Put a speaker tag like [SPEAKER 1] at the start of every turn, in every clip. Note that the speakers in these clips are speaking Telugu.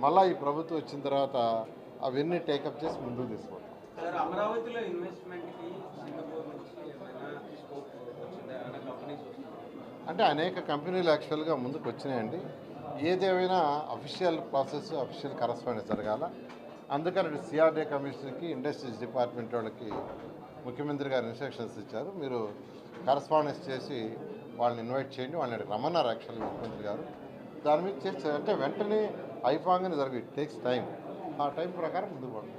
[SPEAKER 1] మళ్ళీ ఈ ప్రభుత్వం వచ్చిన తర్వాత అవన్నీ టేకప్ చేసి ముందుకు తీసుకుంటాం.
[SPEAKER 2] అమరావతిలో ఇన్వెస్ట్మెంట్కి సింగపూర్ వస్తున్నాయి?
[SPEAKER 1] అంటే అనేక కంపెనీలు యాక్చువల్గా ముందుకు వచ్చినాయండి. ఏదేమైనా అఫీషియల్ ప్రాసెస్ అఫీషియల్ కరస్పాండెన్స్ జరగాల. అందుకని సిఆర్డీ కమిషన్కి ఇండస్ట్రీస్ డిపార్ట్మెంట్ వాళ్ళకి ముఖ్యమంత్రి గారు ఇన్స్ట్రక్షన్స్ ఇచ్చారు. మీరు కరస్పాండెన్స్ చేసి వాళ్ళని ఇన్వైట్ చేయండి. వాళ్ళని రమ్మన్నారు యాక్చువల్గా ముఖ్యమంత్రి గారు. దాని మీద చేస్తే అంటే వెంటనే అయిపోగానే జరగదు ఇట్ టేక్స్ టైం ఆ టైం ప్రకారం ముందుకు పోండి.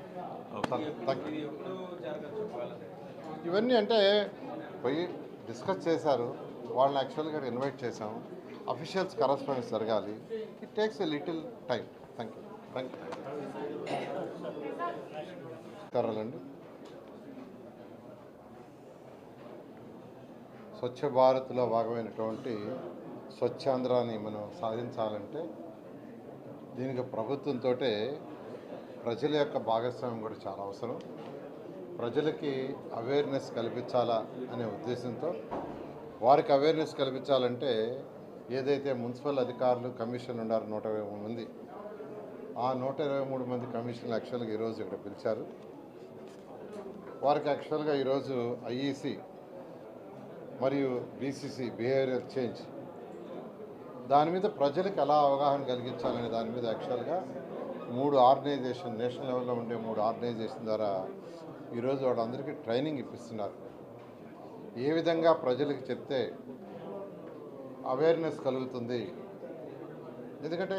[SPEAKER 1] Thank you.
[SPEAKER 2] ఇది ఎప్పుడు జరగచ్చు ఒకవేళ
[SPEAKER 1] ఇవన్నీ అంటే పోయి డిస్కస్ చేశారు. వాళ్ళని యాక్చువల్గా ఇన్వైట్ చేసాము అఫీషియల్స్ కరస్పాండెన్స్ జరగాలి. It takes a little time thank you thank you Swachh భారత్లో భాగమైనటువంటి స్వచ్ఛాంధ్రాన్ని మనం సాధించాలంటే దీనికి ప్రభుత్వంతో ప్రజల యొక్క భాగస్వామ్యం కూడా చాలా అవసరం. ప్రజలకి అవేర్నెస్ కల్పించాలా అనే ఉద్దేశంతో వారికి అవేర్నెస్ కల్పించాలంటే ఏదైతే మున్సిపల్ అధికారులు కమిషన్ ఉన్నారు నూట ఇరవై మూడు మంది. ఆ నూట ఇరవై మూడు మంది కమిషన్లు యాక్చువల్గా ఈరోజు ఇక్కడ పిలిచారు. వారికి యాక్చువల్గా ఈరోజు ఐఈసి మరియు బీసీసీ బిహేవియర్ చేంజ్ దాని మీద ప్రజలకు ఎలా అవగాహన కలిగించాలనే దాని మీద యాక్చువల్గా మూడు ఆర్గనైజేషన్ నేషనల్ లెవెల్లో ఉండే మూడు ఆర్గనైజేషన్ ద్వారా ఈరోజు వాళ్ళందరికీ ట్రైనింగ్ ఇప్పిస్తున్నారు. ఏ విధంగా ప్రజలకు చెప్తే అవేర్నెస్ కలుగుతుంది? ఎందుకంటే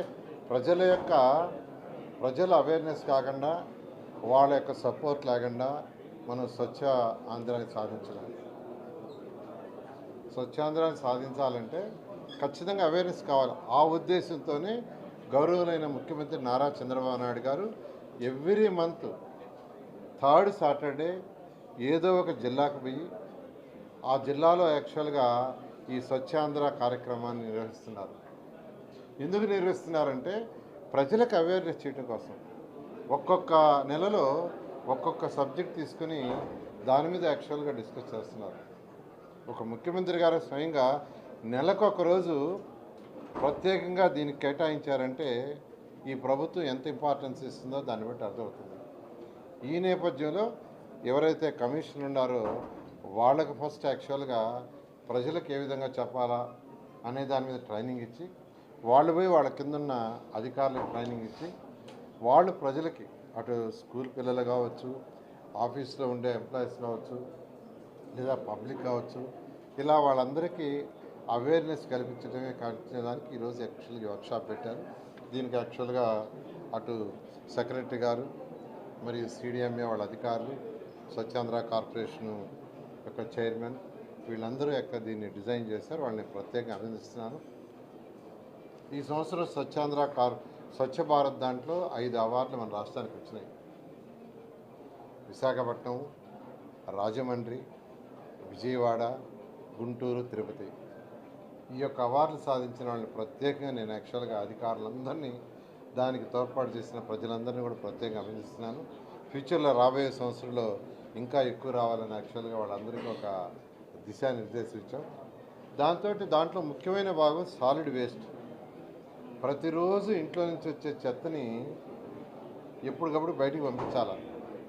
[SPEAKER 1] ప్రజల యొక్క ప్రజల అవేర్నెస్ కాకుండా వాళ్ళ యొక్క సపోర్ట్ లేకుండా మనం స్వచ్ఛ ఆంధ్రాన్ని సాధించలేము. స్వచ్ఛాంధ్రాన్ని సాధించాలంటే ఖచ్చితంగా అవేర్నెస్ కావాలి. ఆ ఉద్దేశంతోనే గౌరవులైన ముఖ్యమంత్రి నారా చంద్రబాబు నాయుడు గారు ఎవ్రీ మంత్ థర్డ్ సాటర్డే ఏదో ఒక జిల్లాకు పోయి ఆ జిల్లాలో యాక్చువల్గా ఈ స్వచ్ఛాంధ్ర కార్యక్రమాన్ని నిర్వహిస్తున్నారు. ఎందుకు నిర్వహిస్తున్నారంటే ప్రజలకు అవేర్నెస్ చేయడం కోసం. ఒక్కొక్క నెలలో ఒక్కొక్క సబ్జెక్ట్ తీసుకుని దాని మీద యాక్చువల్గా డిస్కస్ చేస్తున్నారు. ఒక ముఖ్యమంత్రి గారు స్వయంగా నెలకు ఒక రోజు ప్రత్యేకంగా దీనికి కేటాయించారంటే ఈ ప్రభుత్వం ఎంత ఇంపార్టెన్స్ ఇస్తుందో దాన్ని బట్టి అర్థమవుతుంది. ఈ నేపథ్యంలో ఎవరైతే కమిషన్ ఉన్నారో వాళ్ళకి ఫస్ట్ యాక్చువల్గా ప్రజలకు ఏ విధంగా చెప్పాలా అనే దాని మీద ట్రైనింగ్ ఇచ్చి వాళ్ళు పోయి వాళ్ళ కిందన్న అధికారులకు ట్రైనింగ్ ఇచ్చి వాళ్ళు ప్రజలకి అటు స్కూల్ పిల్లలు కావచ్చు ఆఫీస్లో ఉండే ఎంప్లాయీస్ కావచ్చు లేదా పబ్లిక్ కావచ్చు ఇలా వాళ్ళందరికీ అవేర్నెస్ కల్పించడమే కల్పించడానికి ఈరోజు యాక్చువల్గా వర్క్షాప్ పెట్టారు. దీనికి యాక్చువల్గా అటు సెక్రటరీ గారు మరియు సిడిఎంఏ వాళ్ళ అధికారులు స్వచ్ఛాంధ్ర కార్పొరేషన్ యొక్క చైర్మన్ వీళ్ళందరూ యొక్క దీన్ని డిజైన్ చేశారు వాళ్ళని ప్రత్యేకంగా అభినందిస్తున్నాను. ఈ సంవత్సరం స్వచ్ఛాంధ్ర కార్ స్వచ్ఛ భారత్ దాంట్లో ఐదు అవార్డులు మన రాష్ట్రానికి వచ్చినాయి. విశాఖపట్నం రాజమండ్రి విజయవాడ గుంటూరు తిరుపతి. ఈ యొక్క అవార్డులు సాధించిన వాళ్ళని ప్రత్యేకంగా నేను యాక్చువల్గా అధికారులందరినీ దానికి తోడ్పాటు చేసిన ప్రజలందరినీ కూడా ప్రత్యేకంగా అభినందిస్తున్నాను. ఫ్యూచర్లో రాబోయే సంవత్సరంలో ఇంకా ఎక్కువ రావాలని యాక్చువల్గా వాళ్ళందరికీ ఒక దిశానిర్దేశం ఇచ్చాం దాంతో దాంట్లో ముఖ్యమైన భాగం సాలిడ్ వేస్ట్. ప్రతిరోజు ఇంట్లో నుంచి వచ్చే చెత్తని ఎప్పటికప్పుడు బయటికి పంపించాలి?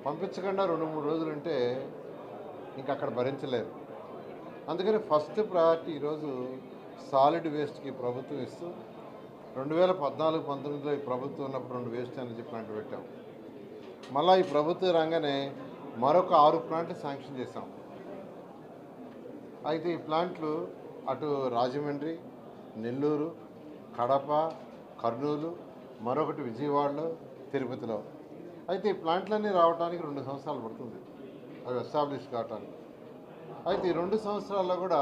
[SPEAKER 1] పంపించకుండా రెండు మూడు రోజులు ఉంటే ఇంకా అక్కడ భరించలేరు. అందుకని ఫస్ట్ ప్రయారిటీ ఈరోజు సాలిడ్ వేస్ట్కి ప్రభుత్వం ఇస్తూ రెండు వేల పద్నాలుగు పంతొమ్మిదిలో ఈ ప్రభుత్వం ఉన్నప్పుడు రెండు వేస్ట్ ఎనర్జీ ప్లాంట్ పెట్టాం. మళ్ళీ ఈ ప్రభుత్వ రంగానే మరొక ఆరు ప్లాంట్లు శాంక్షన్ చేశాం. అయితే ఈ ప్లాంట్లు అటు రాజమండ్రి నెల్లూరు కడప కర్నూలు మరొకటి విజయవాడలో తిరుపతిలో. అయితే ఈ ప్లాంట్లన్నీ రావడానికి రెండు సంవత్సరాలు పడుతుంది. అవి ఎస్టాబ్లిష్ కావటానికి. అయితే ఈ రెండు సంవత్సరాల్లో కూడా